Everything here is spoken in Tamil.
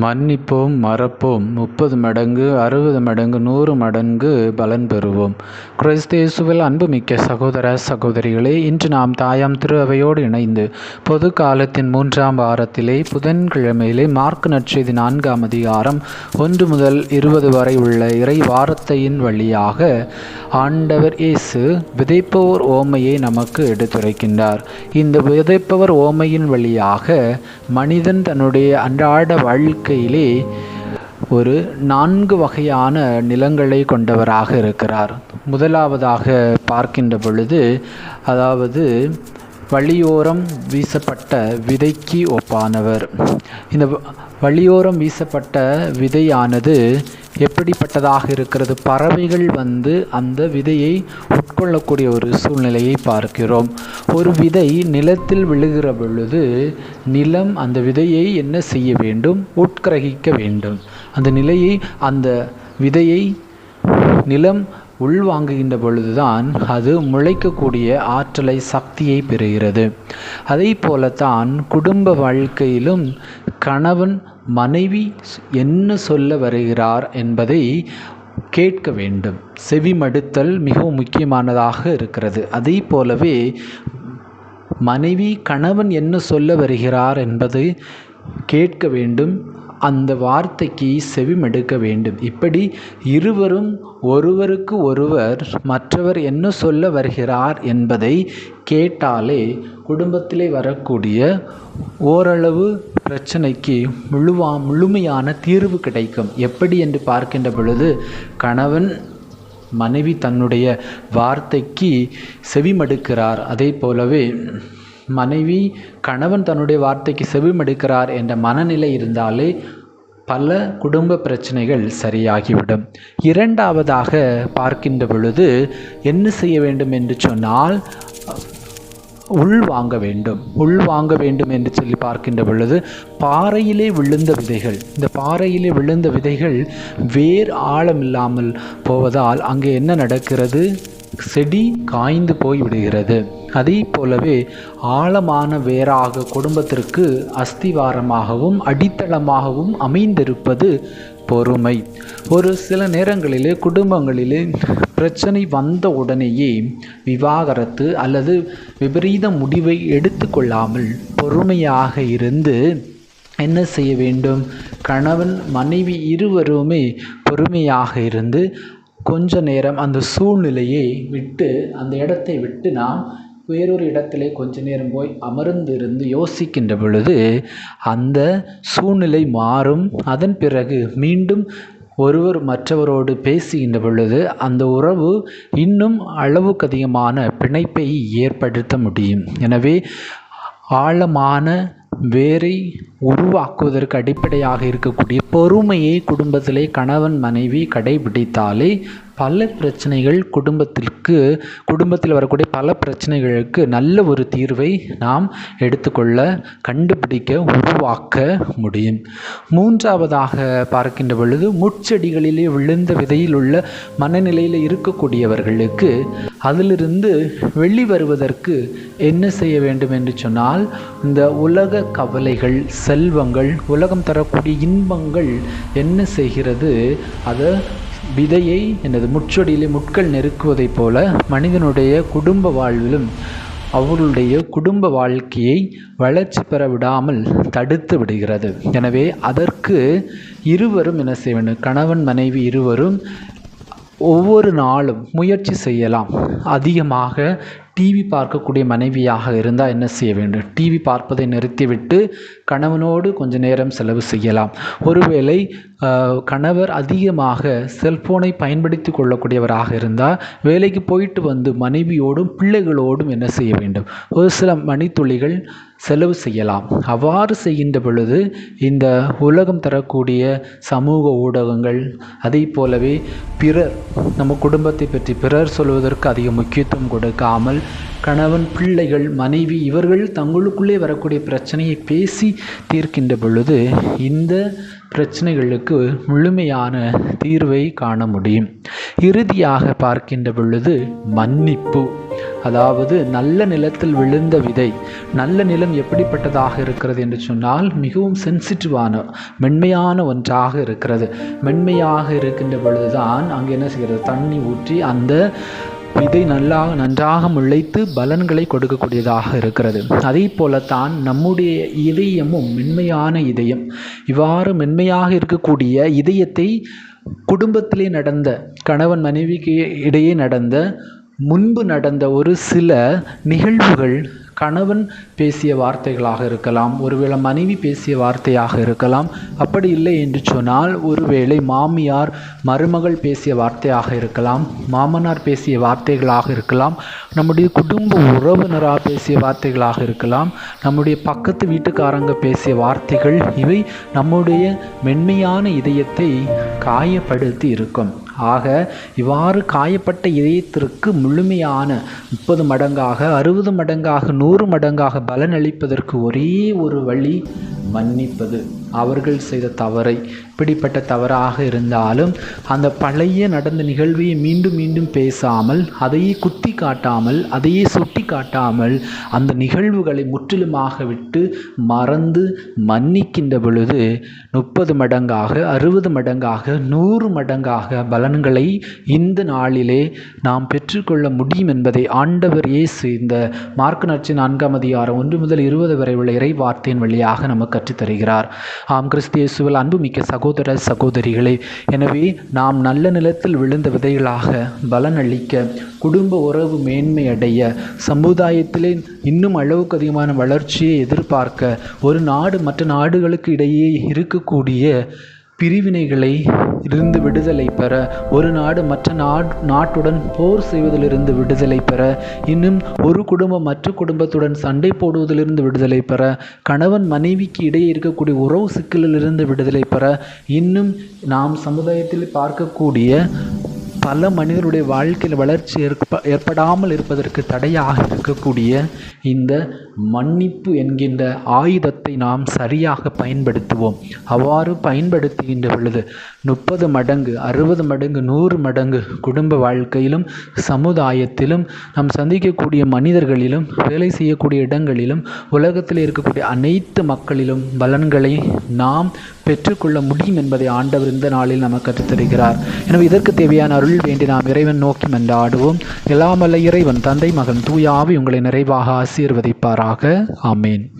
மன்னிப்போம் மறப்போம். முப்பது மடங்கு அறுபது மடங்கு நூறு மடங்கு பலன் பெறுவோம். கிறிஸ்தேசுவில் அன்புமிக்க சகோதர சகோதரிகளே இன்று நாம் தாயாம் திருவையோடு இணைந்து பொது காலத்தின் மூன்றாம் வாரத்திலே புதன்கிழமையிலே மார்க் நற்செய்தி நான்காம் அதிகாரம் ஒன்று முதல் இருபது வரை உள்ள இறை வாரத்தையின் வழியாக ஆண்டவர் இயேசு விதைப்பவர் ஓமையை நமக்கு எடுத்துரைக்கின்றார். இந்த விதைப்பவர் ஓமையின் வழியாக மனிதன் தன்னுடைய அன்றாட வாழ்க்கையிலே ஒரு நான்கு வகையான நிலங்களை கொண்டவராக இருக்கிறார். முதலாவதாக பார்க்கின்ற பொழுது அதாவது வழியோரம் வீசப்பட்ட விதைக்கு ஒப்பானவர். இந்த வழியோரம் வீசப்பட்ட விதையானது எப்படிப்பட்டதாக இருக்கிறது? பறவைகள் வந்து அந்த விதையை உட்கொள்ளக்கூடிய ஒரு சூழ்நிலையை பார்க்கிறோம். ஒரு விதை நிலத்தில் விழுகிற பொழுது நிலம் அந்த விதையை என்ன செய்ய வேண்டும்? உட்கிரகிக்க வேண்டும். அந்த நிலையை அந்த விதையை நிலம் உள்வாங்குகின்ற பொழுதுதான் அது முளைக்கக்கூடிய ஆற்றலை சக்தியை பெறுகிறது. அதே போலத்தான் குடும்ப வாழ்க்கையிலும் கணவன் மனைவி என்ன சொல்ல வருகிறார் என்பதை கேட்க வேண்டும். செவிமடுத்தல் மிகவும் முக்கியமானதாக இருக்கிறது. அதே போலவே மனைவி கணவன் என்ன சொல்ல வருகிறார் என்பதை கேட்க வேண்டும். அந்த வார்த்தைக்கு செவிமடுக்க வேண்டும். இப்படி இருவரும் ஒருவருக்கு ஒருவர் மற்றவர் என்ன சொல்ல வருகிறார் என்பதை கேட்டாலே குடும்பத்திலே வரக்கூடிய ஓரளவு பிரச்சனைக்கு முழுவா முழுமையான தீர்வு கிடைக்கும். எப்படி என்று பார்க்கின்ற பொழுது கணவன் மனைவி தன்னுடைய வார்த்தைக்கு செவிமடுக்கிறார். அதே போலவே மனைவி கணவன் தன்னுடைய வார்த்தைக்கு செவிமடுக்கிறார் என்ற மனநிலை இருந்தாலே பல குடும்ப பிரச்சனைகள் சரியாகிவிடும். இரண்டாவதாக பார்க்கின்ற பொழுது என்ன செய்ய வேண்டும் என்று சொன்னால் உள் வாங்க வேண்டும். உள் வாங்க வேண்டும் என்று சொல்லி பார்க்கின்ற பொழுது பாறையிலே விழுந்த விதைகள் இந்த பாறையிலே விழுந்த விதைகள் வேர் ஆழமில்லாமல் போவதால் அங்கே என்ன நடக்கிறது? செடி காய்ந்து போய் விடுகிறது அதே போலவே ஆழமான வேராக குடும்பத்திற்கு அஸ்திவாரமாகவும் அடித்தளமாகவும் அமைந்திருப்பது பொறுமை. ஒரு சில நேரங்களிலே குடும்பங்களிலே பிரச்சனை வந்த உடனேயே விவாகரத்து அல்லது விபரீத முடிவை எடுத்துக்கொள்ளாமல் பொறுமையாக இருந்து என்ன செய்ய வேண்டும்? கணவன் மனைவி இருவருமே பொறுமையாக இருந்து கொஞ்ச நேரம் அந்த சூழ்நிலையை விட்டு அந்த இடத்தை விட்டு நாம் வேறொரு இடத்திலே கொஞ்ச நேரம் போய் அமர்ந்திருந்து யோசிக்கின்ற பொழுது அந்த சூழ்நிலை மாறும். அதன் பிறகு மீண்டும் ஒருவர் மற்றவரோடு பேசுகின்ற பொழுது அந்த உறவு இன்னும் அளவுக்கு அதிகமான பிணைப்பை ஏற்படுத்த முடியும். எனவே ஆழமான வேரை உருவாக்குவதற்கு அடிப்படையாக இருக்கக்கூடிய பொறுமையை குடும்பத்திலே கணவன் மனைவி கடைபிடித்தாலே பல பிரச்சனைகள் குடும்பத்திற்கு குடும்பத்தில் வரக்கூடிய பல பிரச்சனைகளுக்கு நல்ல ஒரு தீர்வை நாம் எடுத்துக்கொள்ள கண்டுபிடிக்க உருவாக்க முடியும். மூன்றாவதாக பார்க்கின்ற பொழுது முட்செடிகளிலே விழுந்த விதையில் உள்ள மனநிலையில் இருக்கக்கூடியவர்களுக்கு அதிலிருந்து வெளி வருவதற்கு என்ன செய்ய வேண்டும் என்று சொன்னால் இந்த உலக கவலைகள் செல்வங்கள் உலகம் தரக்கூடிய இன்பங்கள் என்ன செய்கிறது அதை விதையை எனது முச்சொடியிலே முட்கள் நெருக்குவதைப் போல மனிதனுடைய குடும்ப வாழ்விலும் அவர்களுடைய குடும்ப வாழ்க்கையை வளர்ச்சி பெற விடாமல் தடுத்து விடுகிறது. எனவே அதற்கு இருவரும் என்ன செய்ய வேண்டும்? கணவன் மனைவி இருவரும் ஒவ்வொரு நாளும் முயற்சி செய்யலாம். அதிகமாக டிவி பார்க்கக்கூடிய மனைவியாக இருந்தால் என்ன செய்ய வேண்டும்? டிவி பார்ப்பதை நிறுத்திவிட்டு கணவனோடு கொஞ்ச நேரம் செலவு செய்யலாம். ஒருவேளை கணவர் அதிகமாக செல்ஃபோனை பயன்படுத்தி கொள்ளக்கூடியவராக இருந்தால் வேலைக்கு போயிட்டு வந்து மனைவியோடும் பிள்ளைகளோடும் என்ன செய்ய வேண்டும்? ஒரு சில மணித்துளிகள் செலவு செய்யலாம். அவ்வாறு செய்கின்ற பொழுது இந்த உலகம் தரக்கூடிய சமூக ஊடகங்கள் அதே போலவே பிறர் நம்ம குடும்பத்தை பற்றி பிறர் சொல்வதற்கு அதிக முக்கியத்துவம் கொடுக்காமல் கணவன் பிள்ளைகள் மனைவி இவர்கள் தங்களுக்குள்ளே வரக்கூடிய பிரச்சனையை பேசி தீர்க்கின்ற பொழுது இந்த பிரச்சனைகளுக்கு முழுமையான தீர்வை காண முடியும். இறுதியாக பார்க்கின்ற பொழுது மன்னிப்பு. அதாவது நல்ல நிலத்தில் விழுந்த விதை நல்ல நிலம் எப்படிப்பட்டதாக இருக்கிறது என்று சொன்னால் மிகவும் சென்சிட்டிவான மென்மையான ஒன்றாக இருக்கிறது. மென்மையாக இருக்கின்ற பொழுதுதான் அங்கே என்ன செய்கிறது? தண்ணி ஊற்றி அந்த விதை நல்லா நன்றாக முளைத்து பலன்களை கொடுக்கக்கூடியதாக இருக்கிறது. அதே போலத்தான் நம்முடைய இதயமும் மென்மையான இதயம் இவ்வாறு மென்மையாக இருக்கக்கூடிய இதயத்தை குடும்பத்திலே நடந்த கணவன் மனைவிக்கு இடையே நடந்த முன்பு நடந்த ஒரு சில நிகழ்வுகள் கணவன் பேசிய வார்த்தைகளாக இருக்கலாம் ஒருவேளை மனைவி பேசிய வார்த்தையாக இருக்கலாம். அப்படி இல்லை என்று சொன்னால் ஒருவேளை மாமியார் மருமகள் பேசிய வார்த்தையாக இருக்கலாம் மாமனார் பேசிய வார்த்தைகளாக இருக்கலாம் நம்முடைய குடும்ப உறவினராக பேசிய வார்த்தைகளாக இருக்கலாம் நம்முடைய பக்கத்து வீட்டுக்காரங்க பேசிய வார்த்தைகள் இவை நம்முடைய மென்மையான இதயத்தை காயப்படுத்தி இருக்கும் ஆக இவ்வாறு காயப்பட்ட இதயத்திற்கு முழுமையான முப்பது மடங்காக அறுபது மடங்காக நூறு மடங்காக பலனளிப்பதற்கு ஒரே ஒரு வழி மன்னிப்பது. அவர்கள் செய்த தவறை இப்படிப்பட்ட தவறாக இருந்தாலும் அந்த பழைய நடந்த நிகழ்வையை மீண்டும் மீண்டும் பேசாமல் அதையே குத்தி காட்டாமல் அதையே சுட்டி காட்டாமல் அந்த நிகழ்வுகளை முற்றிலுமாக விட்டு மறந்து மன்னிக்கின்ற பொழுது முப்பது மடங்காக அறுபது மடங்காக நூறு மடங்காக பலன்களை இந்த நாளிலே நாம் பெற்றுக்கொள்ள முடியும் என்பதை ஆண்டவர் இயேசு இந்த மார்க்கு நச்சு நான்காம் அதிகாரம் ஒன்று முதல் இருபது வரை உள்ள இறை வார்த்தையின் வழியாக நமக்கு கற்றுத்தருகிறார். ஆம் கிறிஸ்தியேசுவில் அன்புமிக்க சகோதர சகோதரிகளே எனவே நாம் நல்ல நிலத்தில் விழுந்த விதைகளாக பலனளிக்க குடும்ப உறவு மேன்மை அடைய சமுதாயத்திலே இன்னும் அளவுக்கு அதிகமான வளர்ச்சியை எதிர்பார்க்க ஒரு நாடு மற்ற நாடுகளுக்கு இடையே இருக்கக்கூடிய பிரிவினைகளை இருந்து விடுதலை பெற ஒரு நாடு மற்ற நாட் நாட்டுடன் போர் செய்வதிலிருந்து விடுதலை பெற இன்னும் ஒரு குடும்பம் மற்ற குடும்பத்துடன் சண்டை போடுவதிலிருந்து விடுதலை பெற கணவன் மனைவிக்கு இடையே இருக்கக்கூடிய உறவு சிக்கலிலிருந்து விடுதலை பெற இன்னும் நாம் சமுதாயத்தில் பார்க்கக்கூடிய பல மனிதருடைய வாழ்க்கையில் வளர்ச்சி ஏற்ப ஏற்படாமல் இருப்பதற்கு தடையாக இருக்கக்கூடிய இந்த மன்னிப்பு என்கின்ற ஆயுதத்தை நாம் சரியாக பயன்படுத்துவோம். அவ்வாறு பயன்படுத்துகின்ற பொழுது முப்பது மடங்கு அறுபது மடங்கு நூறு மடங்கு குடும்ப வாழ்க்கையிலும் சமுதாயத்திலும் நாம் சந்திக்கக்கூடிய மனிதர்களிலும் வேலை செய்யக்கூடிய இடங்களிலும் உலகத்தில் இருக்கக்கூடிய அனைத்து மக்களிலும் பலன்களை நாம் பெற்றுக்கொள்ள முடியும் என்பதை ஆண்டவர் இந்த நாளில் நமக்கு கற்றுத்தருகிறார். எனவே இதற்கு தேவையான அருள் அருள் வேண்டி நாம் இறைவன் நோக்கி மன்றாடுவோம். எல்லாமல்ல இறைவன் தந்தை மகன் தூயாவி உங்களை நிறைவாக ஆசீர்வதிப்பாராக. ஆமேன்.